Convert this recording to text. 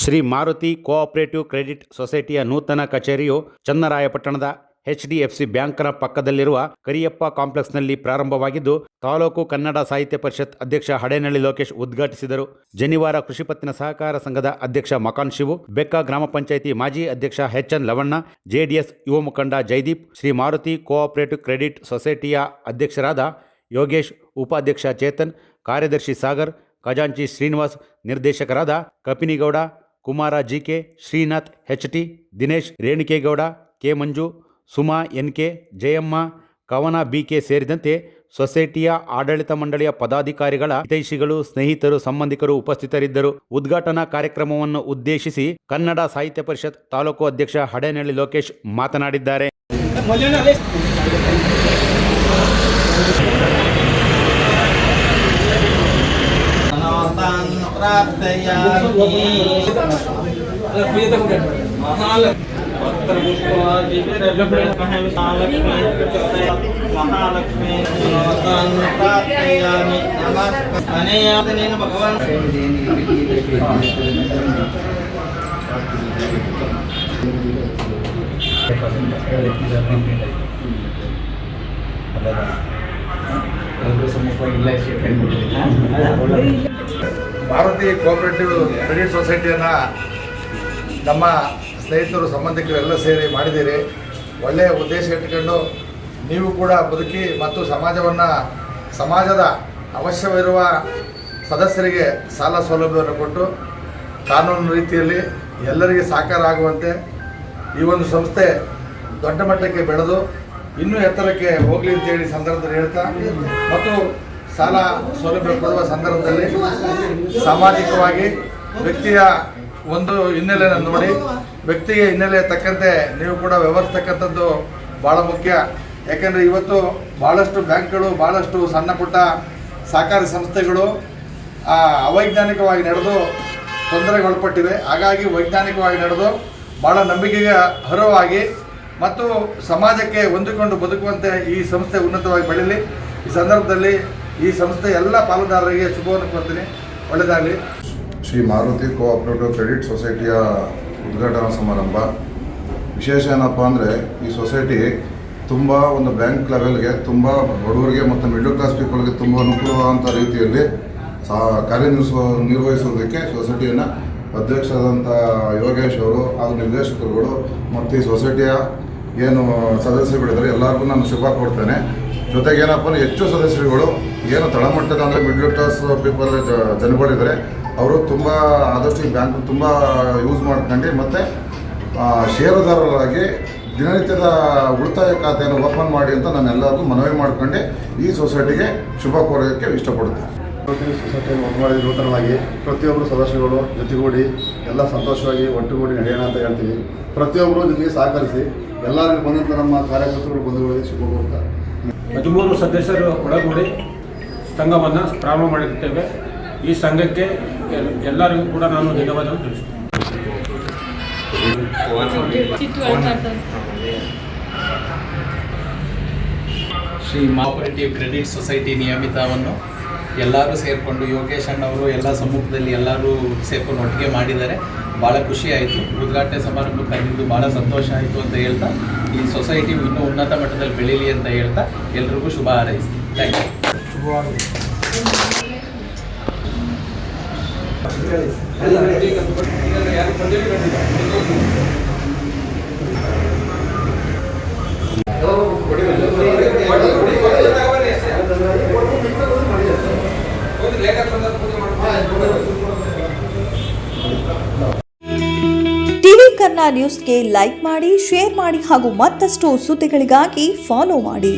Shri Maruti cooperative credit ಸೊಸೈಟಿಯ ನೂತನ ಕಚೇರಿಯು ಚನ್ನರಾಯಪಟ್ಟಣದ ಎಚ್ ಡಿ ಎಫ್ ಸಿ ಬ್ಯಾಂಕ್ನ ಪಕ್ಕದಲ್ಲಿರುವ ಕರಿಯಪ್ಪ ಕಾಂಪ್ಲೆಕ್ಸ್ನಲ್ಲಿ ಪ್ರಾರಂಭವಾಗಿದ್ದು, ತಾಲೂಕು ಕನ್ನಡ ಸಾಹಿತ್ಯ ಪರಿಷತ್ ಅಧ್ಯಕ್ಷ ಹಡೇನಳ್ಳಿ ಲೋಕೇಶ್ ಉದ್ಘಾಟಿಸಿದರು. ಜನಿವಾರ ಕೃಷಿ ಪತ್ತಿನ ಸಹಕಾರ ಸಂಘದ ಅಧ್ಯಕ್ಷ ಮಕಾನ್ ಶಿವು, ಬೆಕ್ಕ ಗ್ರಾಮ ಪಂಚಾಯಿತಿ ಮಾಜಿ ಅಧ್ಯಕ್ಷ ಎಚ್ ಎನ್ ಲವಣ್ಣ ಜೆಡಿಎಸ್ ಯುವ ಮುಖಂಡ ಜೈದೀಪ್, ಶ್ರೀ ಮಾರುತಿ ಕೋಆಪರೇಟಿವ್ ಕ್ರೆಡಿಟ್ ಸೊಸೈಟಿಯ ಅಧ್ಯಕ್ಷರಾದ ಯೋಗೇಶ್, ಉಪಾಧ್ಯಕ್ಷ ಚೇತನ್, ಕಾರ್ಯದರ್ಶಿ ಸಾಗರ್, ಖಜಾಂಚಿ ಶ್ರೀನಿವಾಸ್, ನಿರ್ದೇಶಕರಾದ Kapinigowda Kumara GK, Srinath H T Dinesh Renikegowda, K Manju, Suma N K Jayamma, Kavana BK ಸೇರಿದಂತೆ ಸೊಸೈಟಿಯ ಆಡಳಿತ ಮಂಡಳಿಯ ಪದಾಧಿಕಾರಿಗಳ ಹಿತೈಷಿಗಳು, ಸ್ನೇಹಿತರು, ಸಂಬಂಧಿಕರು ಉಪಸ್ಥಿತರಿದ್ದರು. ಉದ್ಘಾಟನಾ ಕಾರ್ಯಕ್ರಮವನ್ನು ಉದ್ದೇಶಿಸಿ ಕನ್ನಡ ಸಾಹಿತ್ಯ ಪರಿಷತ್ ತಾಲೂಕು ಅಧ್ಯಕ್ಷ ಹಡೇನಹಳ್ಳಿ ಲೋಕೇಶ್ ಮಾತನಾಡಿದ್ದಾರೆ. మహాలక్ష్మి అనయాత నేను భగవాన్ అలాగే ನಮಃ ಅನೇಯಾತನೇನ ಭಗವಾನ್ ಭಾರತಿ ಕೋಆಪರೇಟಿವ್ ಕ್ರೆಡಿಟ್ ಸೊಸೈಟಿಯನ್ನು ನಮ್ಮ ಸ್ನೇಹಿತರು ಸಂಬಂಧಿಕರೆಲ್ಲ ಸೇರಿ ಮಾಡಿದ್ದೀರಿ. ಒಳ್ಳೆಯ ಉದ್ದೇಶ ಇಟ್ಕೊಂಡು ನೀವು ಕೂಡ ಬದುಕಿ ಮತ್ತು ಸಮಾಜವನ್ನು, ಸಮಾಜದ ಅವಶ್ಯವಿರುವ ಸದಸ್ಯರಿಗೆ ಸಾಲ ಸೌಲಭ್ಯವನ್ನು ಕೊಟ್ಟು ಕಾನೂನು ರೀತಿಯಲ್ಲಿ ಎಲ್ಲರಿಗೆ ಸಾಕಾರ ಆಗುವಂತೆ ಈ ಒಂದು ಸಂಸ್ಥೆ ದೊಡ್ಡ ಮಟ್ಟಕ್ಕೆ ಬೆಳೆದು ಇನ್ನೂ ಎತ್ತರಕ್ಕೆ ಹೋಗಲಿ ಅಂತೇಳಿ ಸಂದರ್ಭದಲ್ಲಿ ಹೇಳ್ತಾ, ಮತ್ತು ಸಾಲ ಸೌಲಭ್ಯ ಕೊಡುವ ಸಂದರ್ಭದಲ್ಲಿ ಸಾಮಾಜಿಕವಾಗಿ ವ್ಯಕ್ತಿಯ ಒಂದು ಹಿನ್ನೆಲೆಯನ್ನು ನೋಡಿ ವ್ಯಕ್ತಿಗೆ ಹಿನ್ನೆಲೆ ತಕ್ಕಂತೆ ನೀವು ಕೂಡ ವ್ಯವಹರಿಸ್ತಕ್ಕಂಥದ್ದು ಭಾಳ ಮುಖ್ಯ. ಯಾಕೆಂದರೆ ಇವತ್ತು ಭಾಳಷ್ಟು ಬ್ಯಾಂಕ್ಗಳು ಭಾಳಷ್ಟು ಸಣ್ಣ ಪುಟ್ಟ ಸಹಕಾರಿ ಸಂಸ್ಥೆಗಳು ಅವೈಜ್ಞಾನಿಕವಾಗಿ ನಡೆದು ತೊಂದರೆಗೆ ಒಳಪಟ್ಟಿವೆ ಹಾಗಾಗಿ ವೈಜ್ಞಾನಿಕವಾಗಿ ನಡೆದು ಭಾಳ ನಂಬಿಕೆಗೆ ಅರ್ಹವಾಗಿ ಮತ್ತು ಸಮಾಜಕ್ಕೆ ಹೊಂದಿಕೊಂಡು ಬದುಕುವಂತೆ ಈ ಸಂಸ್ಥೆ ಉನ್ನತವಾಗಿ ಬೆಳೀಲಿ. ಈ ಸಂದರ್ಭದಲ್ಲಿ ಈ ಸಂಸ್ಥೆ ಎಲ್ಲ ಪಾಲುದಾರರಿಗೆ ಶುಭವನ್ನು ಕೊಡ್ತೀನಿ ಒಳ್ಳೆಯದಾಗಲಿ. ಶ್ರೀ ಮಾರುತಿ ಕೋಆಪರೇಟಿವ್ ಕ್ರೆಡಿಟ್ ಸೊಸೈಟಿಯ ಉದ್ಘಾಟನಾ ಸಮಾರಂಭ. ವಿಶೇಷ ಏನಪ್ಪ ಅಂದರೆ ಈ ಸೊಸೈಟಿ ತುಂಬ ಒಂದು ಬ್ಯಾಂಕ್ ಲೆವೆಲ್ಗೆ, ತುಂಬ ಬಡವರಿಗೆ ಮತ್ತು ಮಿಡಲ್ ಕ್ಲಾಸ್ ಪೀಪಲ್ಗೆ ತುಂಬ ಅನುಕೂಲವಾದಂಥ ರೀತಿಯಲ್ಲಿ ಸಾ ಕಾರ್ಯನಿರ್ವಹಿಸುವ ನಿರ್ವಹಿಸೋದಕ್ಕೆ ಸೊಸೈಟಿಯನ್ನು ಅಧ್ಯಕ್ಷರಾದಂಥ ಯೋಗೇಶ್ ಅವರು ಹಾಗೂ ನಿರ್ದೇಶಕರುಗಳು ಮತ್ತು ಈ ಸೊಸೈಟಿಯ ಏನು ಸದಸ್ಯರುಗಳಿದ್ದಾರೆ ಎಲ್ಲರಿಗೂ ನಾನು ಶುಭ ಕೊಡ್ತೇನೆ ಜೊತೆಗೆ ಏನಪ್ಪ ಹೆಚ್ಚು ಸದಸ್ಯರುಗಳು ಏನು ತಳಮಟ್ಟದ ಅಂದರೆ ಮಿಡ್ಲ್ ಕ್ಲಾಸ್ ಪೀಪಲ್ ಜನಗಳಿದ್ದಾರೆ ಅವರು ತುಂಬ ಆದಷ್ಟು ಈ ಬ್ಯಾಂಕ್ ತುಂಬ ಯೂಸ್ ಮಾಡ್ಕೊಂಡು ಮತ್ತು ಷೇರುದಾರರಾಗಿ ದಿನನಿತ್ಯದ ಉಳಿತಾಯ ಖಾತೆಯನ್ನು ಓಪನ್ ಮಾಡಿ ಅಂತ ನಾನು ಎಲ್ಲರಿಗೂ ಮನವಿ ಮಾಡ್ಕೊಂಡು ಈ ಸೊಸೈಟಿಗೆ ಶುಭ ಕೋರೋದಕ್ಕೆ ಇಷ್ಟಪಡ್ತೇನೆ ಕೋಆಪರೇಟಿವ್ ಸೊಸೈಟಿಯನ್ನು ಒಂದು ಮಾಡಿ ನೂತನವಾಗಿ ಪ್ರತಿಯೊಬ್ಬರು ಸದಸ್ಯರುಗಳು ಜೊತೆಗೂಡಿ ಎಲ್ಲ ಸಂತೋಷವಾಗಿ ಒಟ್ಟುಗೂಡಿ ನಡೆಯೋಣ ಅಂತ ಹೇಳ್ತೀವಿ. ಪ್ರತಿಯೊಬ್ಬರು ಜೊತೆಗೆ ಸಹಕರಿಸಿ ಎಲ್ಲರಿಗೂ ಬಂದಂಥ ನಮ್ಮ ಕಾರ್ಯಕರ್ತರು ಬಂಧುಗಳಿಗೆ ಶುಭ ಕೋರ್ತಾ. ಹದಿಮೂರು ಸದಸ್ಯರು ಒಳಗೂಡಿ ಸಂಘವನ್ನು ಪ್ರಾರಂಭ ಮಾಡಿರುತ್ತೇವೆ ಈ ಸಂಘಕ್ಕೆ ಎಲ್ಲರಿಗೂ ಕೂಡ ನಾನು ಧನ್ಯವಾದ ತಿಳಿಸ್ತೀನಿ. ಶ್ರೀ ಮಾಪರೇಟಿವ್ ಕ್ರೆಡಿಟ್ ಸೊಸೈಟಿ ನಿಯಮಿತವನ್ನು ಎಲ್ಲರೂ ಸೇರಿಕೊಂಡು ಯೋಗೇಶ್ ಅಣ್ಣವರು ಎಲ್ಲ ಸಮ್ಮುಖದಲ್ಲಿ ಎಲ್ಲರೂ ಸೇರ್ಕೊಂಡು ಒಟ್ಟಿಗೆ ಮಾಡಿದ್ದಾರೆ. ಭಾಳ ಖುಷಿ ಆಯಿತು. ಉದ್ಘಾಟನೆ ಸಮಾರಂಭ ಕರೆದಿದ್ದು ಭಾಳ ಸಂತೋಷ ಆಯಿತು ಅಂತ ಹೇಳ್ತಾ ಈ ಸೊಸೈಟಿ ಇನ್ನೂ ಉನ್ನತ ಮಟ್ಟದಲ್ಲಿ ಬೆಳೀಲಿ ಅಂತ ಹೇಳ್ತಾ ಎಲ್ರಿಗೂ ಶುಭ ಹಾರೈಸ್ತೀನಿ. ಥ್ಯಾಂಕ್ ಯು ಕನ್ನಡ ನ್ಯೂಸ್ಗೆ ಲೈಕ್ ಮಾಡಿ ಶೇರ್ ಮಾಡಿ ಹಾಗೂ ಮತ್ತಷ್ಟು ಸುದ್ದಿಗಳಿಗಾಗಿ ಫಾಲೋ ಮಾಡಿ.